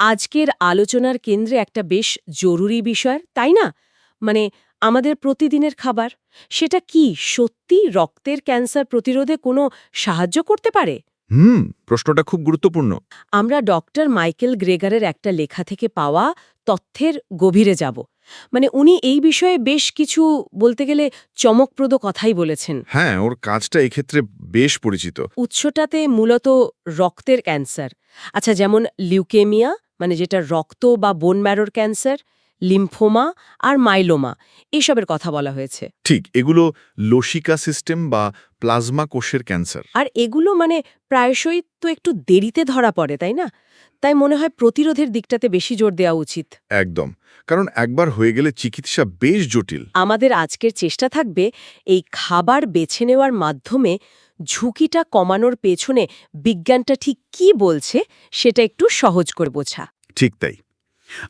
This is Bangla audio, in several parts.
আজকের আলোচনার কেন্দ্রে একটা বেশ জরুরি বিষয় তাই না? মানে আমাদের প্রতিদিনের খাবার সেটা কি সত্যি রক্তের ক্যান্সার প্রতিরোধে কোনো সাহায্য করতে পারে? হুম প্রশ্নটা খুব গুরুত্বপূর্ণ। আমরা ডক্টর মাইকেল গ্রেগারের একটা লেখা থেকে পাওয়া তথ্যের গভীরে যাব। মানে উনি এই বিষয়ে বেশ কিছু বলতে গেলে চমকপ্রদ কথাই বলেছেন। হ্যাঁ ওর কাজটা এক্ষেত্রে বেশ পরিচিত। উৎসটাতে মূলত রক্তের ক্যান্সার। আচ্ছা যেমন লিউকেমিয়া মানে যেটা রক্ত বা বোন ম্যারোর ক্যান্সার লিম্ফোমা আর মাইলোমা এসবের কথা বলা হয়েছে। ঠিক এগুলো লসিকা সিস্টেম বা প্লাজমা কোষের ক্যান্সার আর এগুলো মানে প্রায়শই তো একটু দেরিতে ধরা পড়ে তাই না? তাই মনে হয় প্রতিরোধের দিকটাতে বেশি জোর দেওয়া উচিত। একদম কারণ একবার হয়ে গেলে চিকিৎসা বেশ জটিল। আমাদের আজকের চেষ্টা থাকবে এই খাবার বেছে নেওয়ার মাধ্যমে ঝুঁকিটা কমানোর পেছনে বিজ্ঞানটা ঠিক কি বলছে সেটা একটু সহজ করে বোঝা। ঠিক তাই।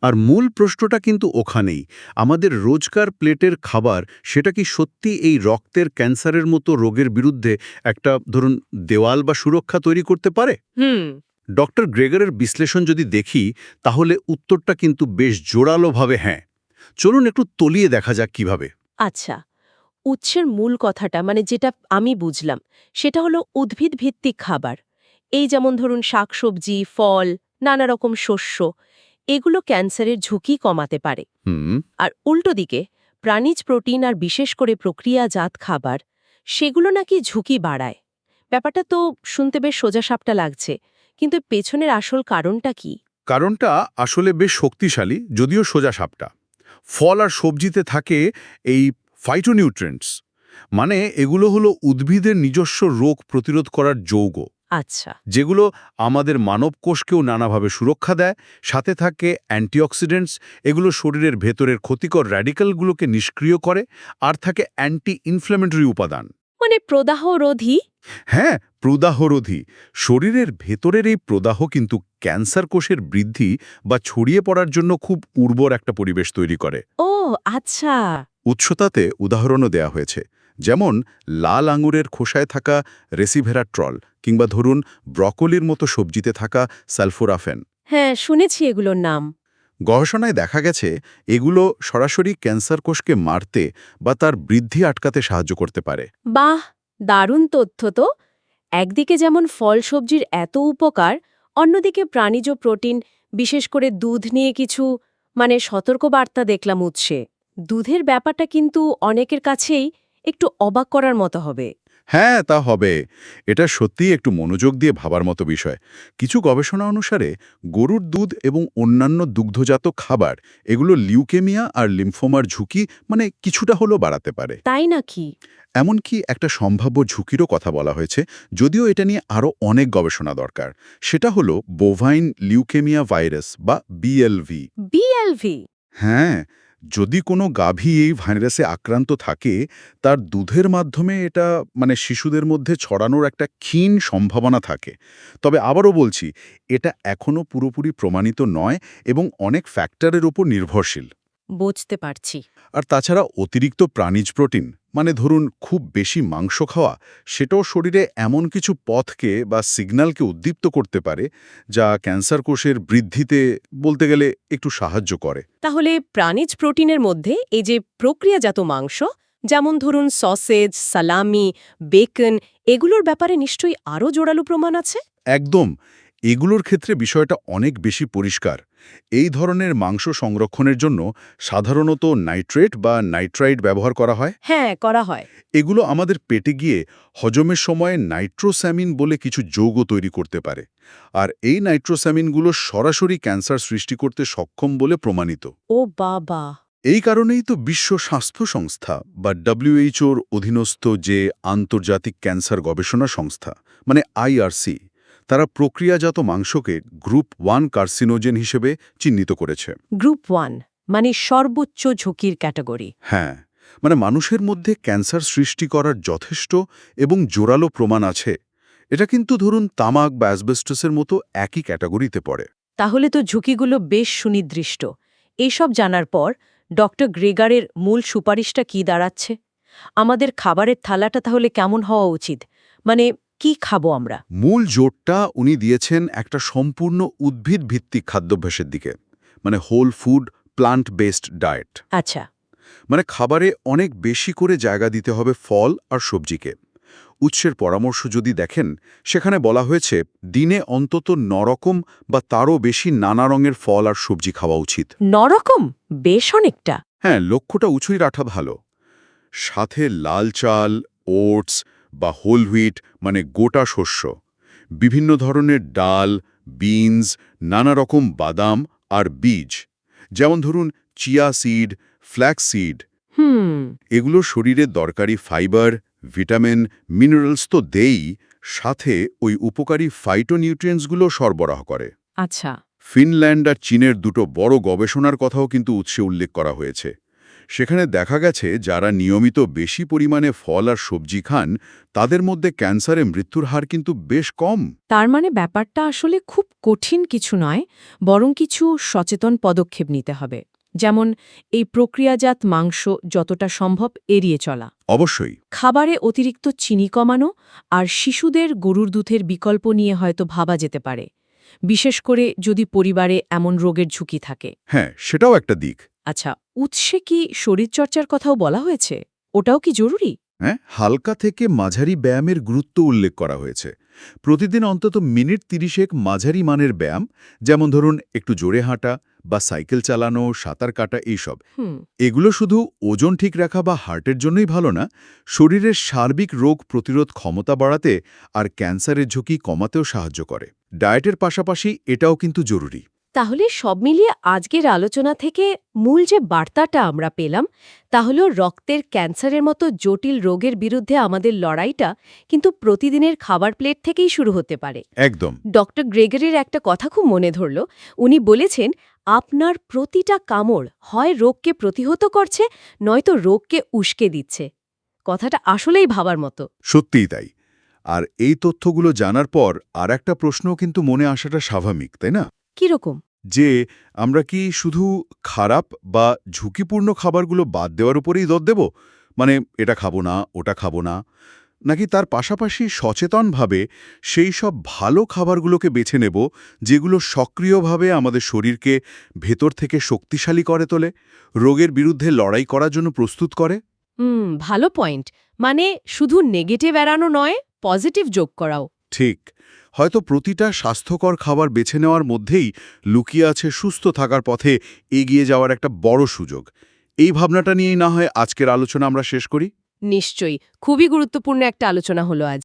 আর মূল প্রশ্নটা কিন্তু ওখানেই আমাদের রোজকার প্লেটের খাবার সেটা কি সত্যি এই রক্তের ক্যান্সারের মতো রোগের বিরুদ্ধে একটা ধরুন দেওয়াল বা সুরক্ষা তৈরি করতে পারে? হুম। ডক্টর গ্রেগারের বিশ্লেষণ যদি দেখি তাহলে উত্তরটা কিন্তু বেশ জোরালোভাবে হ্যাঁ। চলুন একটু তলিয়ে দেখা যাক কীভাবে। আচ্ছা উৎসের মূল কথাটা মানে যেটা আমি বুঝলাম সেটা হলো উদ্ভিদ ভিত্তিক খাবার। এই যেমন ধরুন শাকসবজি ফল নানা রকম শস্য এগুলো ক্যান্সারের ঝুঁকি কমাতে পারে। আর উল্টো দিকে প্রাণীজ প্রোটিন আর বিশেষ করে প্রক্রিয়াজাত খাবার সেগুলো নাকি ঝুঁকি বাড়ায়। ব্যাপারটা তো শুনতে বেশ সোজাসাপটা লাগছে কিন্তু পেছনের আসল কারণটা কি? কারণটা আসলে বেশ শক্তিশালী যদিও সোজা সাপটা ফল আর সবজিতে থাকে এই ফাইটোনিউট্রেন্টস মানে এগুলো হলো উদ্ভিদের নিজস্ব রোগ প্রতিরোধ করার যৌগ। আচ্ছা। যেগুলো আমাদের মানব কোষকেও নানাভাবে সুরক্ষা দেয় সাথে থাকে অ্যান্টিঅক্সিডেন্টস এগুলো শরীরের ভেতরের ক্ষতিকর র্যাডিক্যালগুলোকে নিষ্ক্রিয় করে আর থাকে অ্যান্টি ইনফ্ল্যামেটরি উপাদান। মানে প্রদাহরোধী? হ্যাঁ প্রদাহরোধী। শরীরের ভেতরের এই প্রদাহ কিন্তু ক্যান্সার কোষের বৃদ্ধি বা ছড়িয়ে পড়ার জন্য খুব উর্বর একটা পরিবেশ তৈরি করে। ও আচ্ছা। উৎসতাতে উদাহরণও দেয়া হয়েছে। যেমন লাল আঙুরের খোসায় থাকা রেসিভেরা ট্রল কিংবা ধরুন ব্রকলির মতো সবজিতে থাকা সালফোরাফেন। হ্যাঁ শুনেছি এগুলোর নাম। গবেষণায় দেখা গেছে এগুলো সরাসরি ক্যান্সার কোষকে মারতে বা তার বৃদ্ধি আটকাতে সাহায্য করতে পারে। বাহ দারুণ তথ্য তো। একদিকে যেমন ফল সবজির এত উপকার অন্যদিকে প্রাণীজ প্রোটিন বিশেষ করে দুধ নিয়ে কিছু মানে সতর্কবার্তা দেখলাম উৎসে। দুধের ব্যাপারটা কিন্তু অনেকের কাছেই একটু অবাক করার মতো হবে। হ্যাঁ তা হবে। এটা সত্যিই একটু মনোযোগ দিয়ে ভাবার মতো বিষয়। কিছু গবেষণা অনুসারে গরুর দুধ এবং অন্যান্য দুগ্ধজাত খাবার এগুলো লিউকেমিয়া আর লিম্ফোমার ঝুঁকি মানে কিছুটা হলেও বাড়াতে পারে। তাই নাকি? এমনকি একটা সম্ভাব্য ঝুঁকিরও কথা বলা হয়েছে যদিও এটা নিয়ে আরও অনেক গবেষণা দরকার। সেটা হলো বোভাইন লিউকেমিয়া ভাইরাস বা বিএলভি। বিএলভি? হ্যাঁ যদি কোনো গাভী এই ভাইরাসে আক্রান্ত থাকে, তার দুধের মাধ্যমে এটা মানে শিশুদের মধ্যে ছড়ানোর একটা ক্ষীণ সম্ভাবনা থাকে। তবে আবারও বলছি, এটা এখনও পুরোপুরি প্রমাণিত নয় এবং অনেক ফ্যাক্টরের ওপর নির্ভরশীল। বুঝতে পারছি। আর তাছাড়া অতিরিক্ত প্রাণীজ প্রোটিন মানে ধরুন খুব বেশি মাংস খাওয়া সেটাও শরীরে এমন কিছু পথকে বা সিগন্যালকে উদ্দীপ্ত করতে পারে যা ক্যান্সার কোষের বৃদ্ধিতে বলতে গেলে একটু সাহায্য করে। তাহলে প্রাণীজ প্রোটিনের মধ্যে এই যে প্রক্রিয়াজাত মাংস যেমন ধরুন সসেজ সালামি বেকন এগুলোর ব্যাপারে নিশ্চয়ই আরও জোরালো প্রমাণ আছে? একদম। এগুলোর ক্ষেত্রে বিষয়টা অনেক বেশি পরিষ্কার। এই ধরনের মাংস সংরক্ষণের জন্য সাধারণত নাইট্রেট বা নাইট্রাইট ব্যবহার করা হয়। হ্যাঁ করা হয়। এগুলো আমাদের পেটে গিয়ে হজমের সময় নাইট্রোস্যামিন বলে কিছু যৌগ তৈরি করতে পারে। আর এই নাইট্রোস্যামিনগুলো সরাসরি ক্যান্সার সৃষ্টি করতে সক্ষম বলে প্রমাণিত। ও বাবা! এই কারণেই তো বিশ্ব স্বাস্থ্য সংস্থা বা ডব্লিউএইচওর অধীনস্থ যে আন্তর্জাতিক ক্যান্সার গবেষণা সংস্থা মানে আইআরসি তারা প্রক্রিয়াজাত মাংসকে গ্রুপ ওয়ান কার্সিনোজেন হিসেবে চিহ্নিত করেছে। গ্রুপ ওয়ান মানে সর্বোচ্চ ঝুঁকির ক্যাটাগরি। হ্যাঁ মানে মানুষের মধ্যে ক্যান্সার সৃষ্টি করার যথেষ্ট এবং জোরালো প্রমাণ আছে। এটা কিন্তু ধরুন তামাক বা অ্যাসবেস্টাসের মতো একই ক্যাটাগরিতে পড়ে। তাহলে তো ঝুঁকিগুলো বেশ সুনির্দিষ্ট। এইসব জানার পর ডক্টর গ্রেগারের মূল সুপারিশটা কি দাঁড়াচ্ছে? আমাদের খাবারের থালাটা তাহলে কেমন হওয়া উচিত? মানে কি খাব আমরা? মূল জোরটা উনি দিয়েছেন একটা সম্পূর্ণ উদ্ভিদ ভিত্তিক খাদ্যাভ্যাসের দিকে মানে whole food plant based diet আচ্ছা। মানে খাবারে অনেক বেশি করে জায়গা দিতে হবে ফল আর সবজিকে। উৎসের পরামর্শ যদি দেখেন সেখানে বলা হয়েছে দিনে অন্তত নরকম বা তারও বেশি নানা রঙের ফল আর সবজি খাওয়া উচিত। নরকম? বেশ অনেকটা। হ্যাঁ লক্ষ্যটা উঁচুই রাখা ভালো। সাথে লাল চাল ওটস বা হোল হুইট মানে গোটা শস্য। বিভিন্ন ধরনের ডাল বিনস নানা রকম বাদাম আর বীজ। যেমন ধরুন চিয়া সিড ফ্ল্যাক্স সিড এগুলো শরীরের দরকারি ফাইবার ভিটামিন মিনারেলস তো দেই সাথে ওই উপকারী ফাইটোনিউট্রিয়েন্টসগুলো সরবরাহ করে। আচ্ছা। ফিনল্যান্ড আর চীনের দুটো বড় গবেষণার কথাও কিন্তু উৎসে উল্লেখ করা হয়েছে। সেখানে দেখা গেছে যারা নিয়মিত বেশি পরিমাণে ফল আর সবজি খান তাদের মধ্যে ক্যান্সারে মৃত্যুর হার কিন্তু বেশ কম। তার মানে ব্যাপারটা আসলে খুব কঠিন কিছু নয় বরং কিছু সচেতন পদক্ষেপ নিতে হবে। যেমন এই প্রক্রিয়াজাত মাংস যতটা সম্ভব এড়িয়ে চলা। অবশ্যই। খাবারে অতিরিক্ত চিনি কমানো আর শিশুদের গরুর দুধের বিকল্প নিয়ে হয়তো ভাবা যেতে পারে। বিশেষ করে যদি পরিবারে এমন রোগের ঝুঁকি থাকে। হ্যাঁ সেটাও একটা দিক। আচ্ছা উৎসে কি শরীরচর্চার কথাও বলা হয়েছে? ওটাও কি জরুরি? হ্যাঁ হালকা থেকে মাঝারি ব্যায়ামের গুরুত্ব উল্লেখ করা হয়েছে। প্রতিদিন অন্তত মিনিট তিরিশেক মাঝারি মানের ব্যায়াম যেমন ধরুন একটু জোরে হাঁটা বা সাইকেল চালানো সাঁতার কাটা এইসব। এগুলো শুধু ওজন ঠিক রাখা বা হার্টের জন্যই ভালো না শরীরের সার্বিক রোগ প্রতিরোধ ক্ষমতা বাড়াতে আর ক্যান্সারের ঝুঁকি কমাতেও সাহায্য করে। ডায়েটের পাশাপাশি এটাও কিন্তু জরুরি। তাহলে সব মিলিয়ে আজকের আলোচনা থেকে মূল যে বার্তাটা আমরা পেলাম তা হলো রক্তের ক্যান্সারের মতো জটিল রোগের বিরুদ্ধে আমাদের লড়াইটা কিন্তু প্রতিদিনের খাবার প্লেট থেকেই শুরু হতে পারে। একদম। ডক্টর গ্রেগরের একটা কথা খুব মনে ধরল। উনি বলেছেন আপনার প্রতিটা কামড় হয় রোগকে প্রতিহত করছে নয়তো রোগকে উস্কে দিচ্ছে। কথাটা আসলেই ভাবার মতো। সত্যিই তাই। আর এই তথ্যগুলো জানার পর আর একটা প্রশ্ন কিন্তু মনে আসাটা স্বাভাবিক তাই না? কীরকম? যে আমরা কি শুধু খারাপ বা ঝুঁকিপূর্ণ খাবারগুলো বাদ দেওয়ার উপরেই দর দেব? মানে এটা খাব না ওটা খাব না। নাকি তার পাশাপাশি সচেতনভাবে সেই সব ভালো খাবারগুলোকে বেছে নেব যেগুলো সক্রিয়ভাবে আমাদের শরীরকে ভেতর থেকে শক্তিশালী করে তোলে রোগের বিরুদ্ধে লড়াই করার জন্য প্রস্তুত করে? হুম ভালো পয়েন্ট। মানে শুধু নেগেটিভ এড়ানো নয় পজিটিভ যোগ করাও। ঠিক। হয়তো প্রতিটা স্বাস্থ্যকর খাবার বেছে নেওয়ার মধ্যেই লুকিয়ে আছে সুস্থ থাকার পথে এগিয়ে যাওয়ার একটা বড় সুযোগ। এই ভাবনাটা নিয়েই না হয় আজকের আলোচনা আমরা শেষ করি? নিশ্চয়ই। খুবই গুরুত্বপূর্ণ একটা আলোচনা হলো আজ।